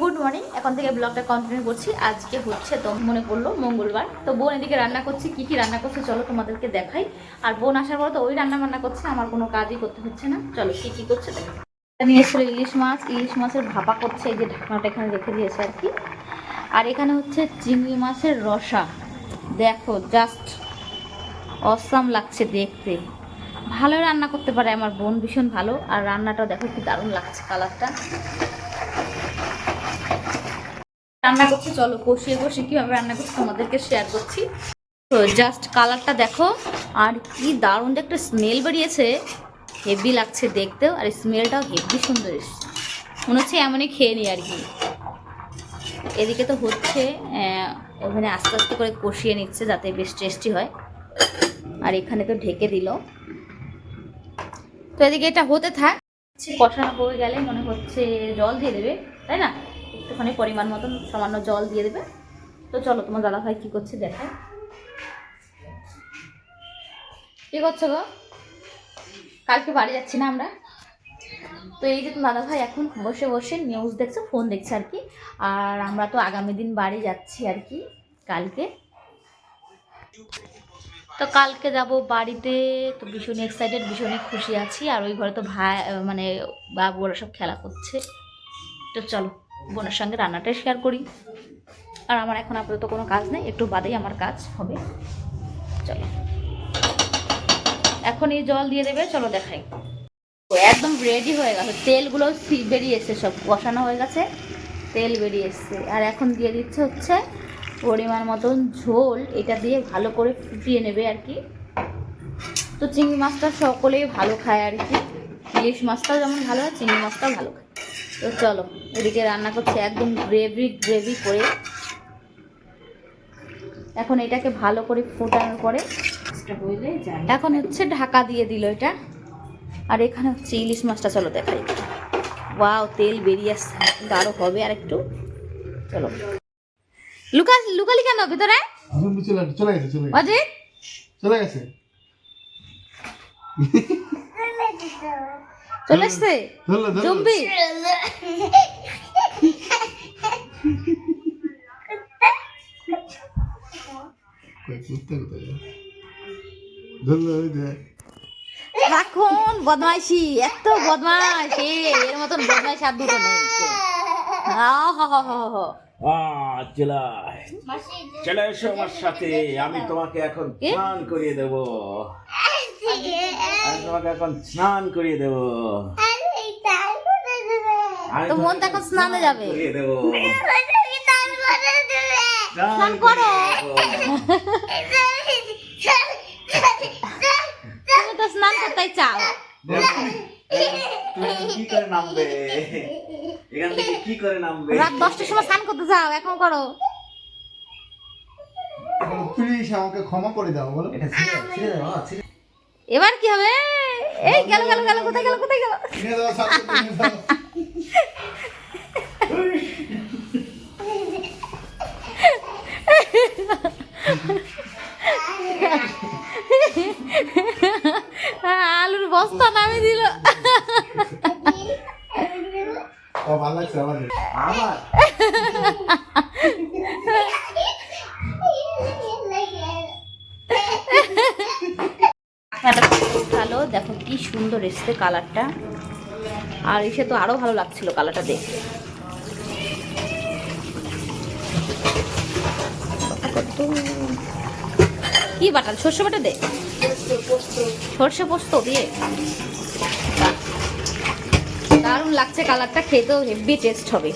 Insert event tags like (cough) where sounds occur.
Good morning এখন থেকে ব্লগটা কন্টিনিউ করছি। আজকে হচ্ছে তো মনে পড়ল মঙ্গলবার। তো বোন এদিকে রান্না করছে, কি কি রান্না করছে চলো তোমাদেরকে দেখাই। আর বোন আসার পর তো ওই রান্না বান্না করছে, আমার কোনো কাজই করতে হচ্ছে না। চলো কি কি করছে দেখো। নিয়ে এসেছিল ইলিশ মাছ। ইলিশ মাছের ভাপা করছে, এই যে ঢাকনাটা এখানে রেখে দিয়েছে আর কি। আর এখানে হচ্ছে চিংড়ি মাছের রসা। দেখো জাস্ট অসাম লাগছে দেখতে। ভালো রান্না করতে পারে আমার বোন, ভীষণ ভালো। আর রান্নাটাও দেখো কি দারুণ লাগছে কালারটা রান্না করছি, চলো কষিয়ে কষিয়ে কীভাবে রান্না করছি তোমাদেরকে শেয়ার করছি। তো জাস্ট কালারটা দেখো, আর কি দারুণ একটা স্মেল বেরিয়েছে হেভি লাগছে দেখতেও, আর স্মেলটাও হেভি সুন্দর এসছে। মনে হচ্ছে এমনই খেয়ে নিই আর কি। এদিকে তো হচ্ছে ওখানে আস্তে আস্তে করে কষিয়ে নিচ্ছে যাতে বেশ টেস্টি হয়। আর এখানে তো ঢেকে দিল। তো এদিকে এটা হতে থাক। কষানো হয়ে গেলে মনে হচ্ছে জল দিয়ে দেবে, তাই না? একটুখানি পরিমাণ মতন সামান্য জল দিয়ে দেবে। তো চলো, তোমার দাদা ভাই কী করছে দেখায় কী করছ গো? কালকে বাড়ি যাচ্ছি না আমরা? তো এই যে দাদা ভাই এখন বসে বসে নিউজ দেখছে ফোন দেখছে আর কি। আর আমরা তো আগামী দিন বাড়ি যাচ্ছি আর কি কালকে। তো কালকে যাব বাড়িতে। তো ভীষণ এক্সাইটেড ভীষণই খুশি আছি। আর ওই ঘরে তো ভাই মানে বাবু ওরা সব খেলা করছে। তো চলো। বোনের সঙ্গে রান্নাটাই শেয়ার করি। আর আমার এখন আপাতত কোনো কাজ নেই, একটু বাদেই আমার কাজ হবে। চলো। এখন এই জল দিয়ে দেবে, চলো দেখাই। একদম রেডি হয়ে গেছে তেলগুলো সি- বেরিয়ে এসছে, সব বসানো হয়ে গেছে। তেল বেরিয়ে আর এখন দিয়ে দিচ্ছে হচ্ছে পরিমাণ মতন ঝোল। এটা দিয়ে ভালো করে ফুটিয়ে নেবে আর কি। তো চিংড়ি মাছটা সকলেই ভালো খায় আর কি। ইলিশ মাছটাও যেমন ভালো হয়, চিংড়ি মাছটাও ভালো খায়। তো চলো এদিকে রান্না করছে একদম গ্রেভি গ্রেভি করে। এখন এটাকে ভালো করে ফোটানোর পরে এখন হচ্ছে ঢাকা দিয়ে দিল এটা। আর এখানে হচ্ছে ইলিশ মাছটা চলো দেখাই। ওয়াও তেল বেরিয়ে আসছে গাঢ় হবে আর একটু চলো। লুকা লুকালি কেন ভিতরে? চলে চলে গেছে। চলে গেছে। চলে জম্বি এখন বদমাইশি এত বদমাইশ এর মতন বদমাইশ আর দুটো নেই চলে। এসো আমার সাথে। আমি তোমাকে এখন? স্নান করিয়ে দেব। আমি তোমাকে এখন স্নান করিয়ে দেব। তো মন তো এখন স্নানে যাবে। করিয়ে দেব। স্নান করো। তুমি তো স্নান করতে চাও। কি করে নামবে? এখান থেকে কি করে নামবে? রাত দশটার সময় স্নান করতে চাও এখন করো। প্লিজ আমাকে ক্ষমা করে দাও বলো। এটা ছিঁড়ে এবার কি হবে? এই গেল গেল গেল কোথায় গেল কোথায় গেল? আলুর বস্তা নামে দিল। ভালো লাগছে আমার (laughs) ভালো। দেখো কি সুন্দর এসছে কালারটা। আর এসে তো আরও ভালো লাগছিল কালারটা কত কি বাটাল সর্ষে বাটা দে। সর্ষে পোস্ত দিয়ে। দারুণ লাগছে কালারটা, খেতেও হেভি টেস্ট হবে।